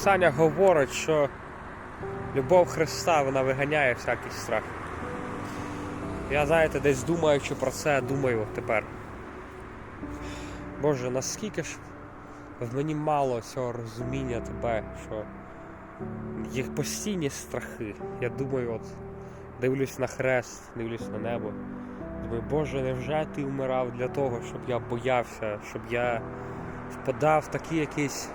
Писання говорить, що любов Христа вона виганяє всякий страх. Я, знаєте, десь думаючи про це, думаю тепер. Боже, наскільки ж в мені мало цього розуміння тебе, що є постійні страхи. Я думаю, от дивлюсь на хрест, дивлюсь на небо. Думаю, Боже, невже ти вмирав для того, щоб я боявся, щоб я впадав в такі якісь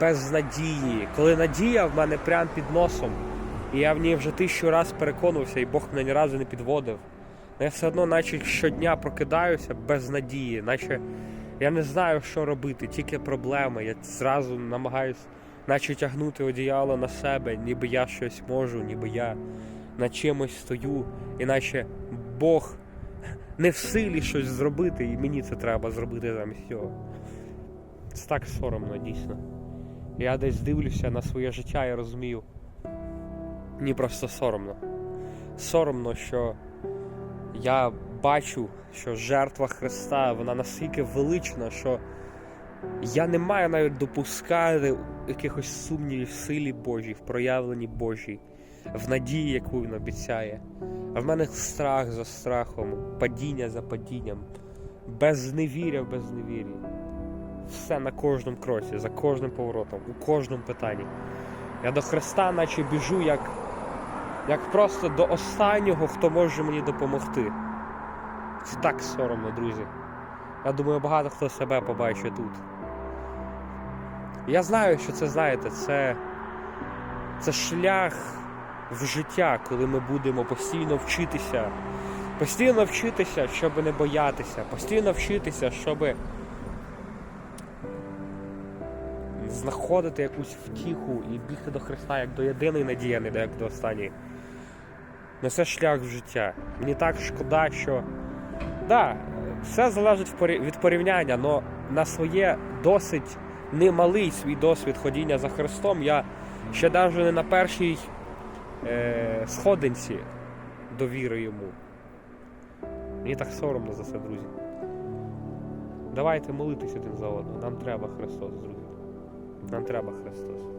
безнадії, коли надія в мене прямо під носом, і я в ній вже тисячу раз переконувався, і Бог мене ні разу не підводив. Але я все одно, наче щодня прокидаюся без надії, наче я не знаю, що робити, тільки проблеми. Я зразу намагаюсь, наче тягнути одіяло на себе, ніби я щось можу, ніби я на чимось стою, іначе Бог не в силі щось зробити, і мені це треба зробити замість цього. Це так соромно, дійсно. Я десь дивлюся на своє життя і розумію. Мені просто соромно. Соромно, що я бачу, що жертва Христа вона настільки велична, що я не маю навіть допускати якихось сумнівів в силі Божій, в проявленні Божій, в надії, яку він обіцяє. А в мене страх за страхом, падіння за падінням, безневіря в безневір'ї. Все на кожному кроці, за кожним поворотом, у кожному питанні. Я до Христа, наче біжу, як, як просто до останнього, хто може мені допомогти. Це так соромно, друзі. Я думаю, багато хто себе побачить тут. Я знаю, що це знаєте, це, це шлях в життя, коли ми будемо постійно вчитися. Постійно вчитися, щоб не боятися, постійно вчитися, щоб знаходити якусь втіху і бігти до Христа як до єдиної надії, а не як до останньої. Ну це шлях в життя. Мені так шкода, що. Да, все залежить від порівняння, але на своє досить немалий свій досвід ходіння за Христом я ще навіть не на першій е, сходинці довіри йому. Мені так соромно за це, друзі. Давайте молитися один за одного. Нам треба Христос, друзі. Нам треба Христос.